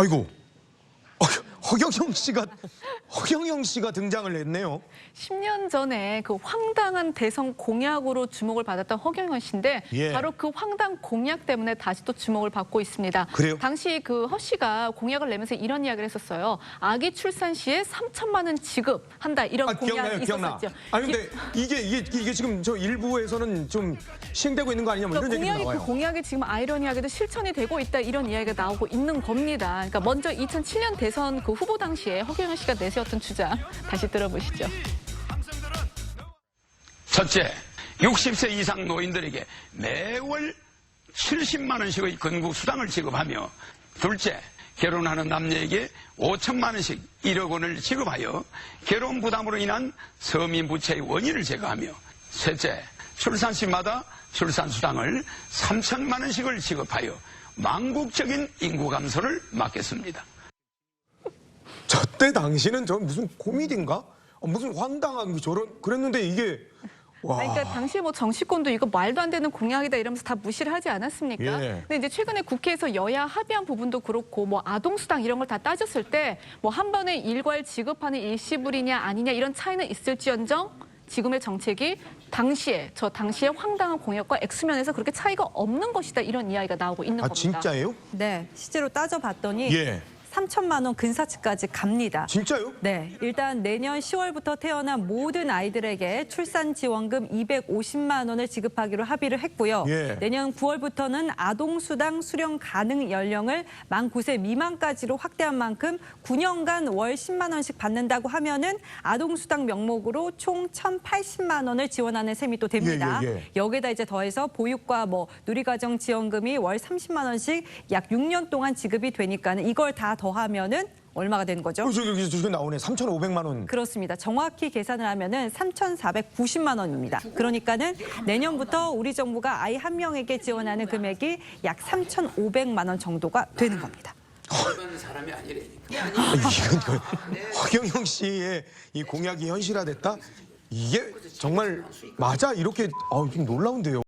아이고. 어, 허경영 씨가 허경영 씨가 등장을 했네요. 10년 전에 그 황당한 대선 공약으로 주목을 받았던 허경영 씨인데 예. 바로 그 황당 공약 때문에 다시 또 주목을 받고 있습니다. 그래요? 당시 그 허 씨가 공약을 내면서 이런 이야기를 했었어요. 아기 출산 시에 3천만 원 지급한다 이런 아 기억나요, 공약이 기억나. 있었었죠. 아니 근데 이게 이게 이게 지금 저 일부에서는 좀 시행되고 있는 거 아니냐 뭐 이런 그러니까 얘기가 공약이 나와요. 그 공약이 지금 아이러니하게도 실천이 되고 있다 이런 이야기가 나오고 있는 겁니다. 그러니까 먼저 2007년 대선 그 후보 당시에 허경영 씨가 내세웠던 주장 다시 들어보시죠. 첫째, 60세 이상 노인들에게 매월 70만 원씩의 건국 수당을 지급하며 둘째, 결혼하는 남녀에게 5천만 원씩 1억 원을 지급하여 결혼 부담으로 인한 서민 부채의 원인을 제거하며 셋째, 출산 시마다 출산 수당을 3천만 원씩을 지급하여 망국적인 인구 감소를 막겠습니다. 저 때 당시는 저 무슨 코미디인가? 어, 무슨 황당한 게 저런 그랬는데 이게 와. 아니, 그러니까 당시에 뭐 정치권도 이거 말도 안 되는 공약이다 이러면서 다 무시를 하지 않았습니까? 예. 근데 이제 최근에 국회에서 여야 합의한 부분도 그렇고 뭐 아동 수당 이런 걸 다 따졌을 때 뭐 한 번에 일괄 지급하는 일시불이냐 아니냐 이런 차이는 있을지언정 지금의 정책이 당시에 저 당시에 황당한 공약과 액수면에서 그렇게 차이가 없는 것이다 이런 이야기가 나오고 있는 아 겁니다. 진짜예요? 네, 실제로 따져봤더니 예. 3천만 원 근사치까지 갑니다. 진짜요? 네, 일단 내년 10월부터 태어난 모든 아이들에게 출산 지원금 250만 원을 지급하기로 합의를 했고요. 예. 내년 9월부터는 아동 수당 수령 가능 연령을 만 9세 미만까지로 확대한 만큼 9년간 월 10만 원씩 받는다고 하면은 아동 수당 명목으로 총 1,080만 원을 지원하는 셈이 또 됩니다. 예, 예, 예. 여기에다 이제 더해서 보육과 뭐 누리과정 지원금이 월 30만 원씩 약 6년 동안 지급이 되니까는 이걸 다 더하면은 얼마가 되는 거죠? 어, 저기 저기 저기 나오네. 3,500만 원. 그렇습니다. 정확히 계산을 하면은 3,490만 원입니다. 그러니까는 내년부터 우리 정부가 아이 한 명에게 지원하는 금액이 약 3,500만 원 정도가 되는 겁니다. 일반 사람이 아니라니까. 아, 이건 그 허경영 씨의 이 공약이 현실화됐다? 이게 정말 맞아 이렇게 아, 좀 놀라운데요.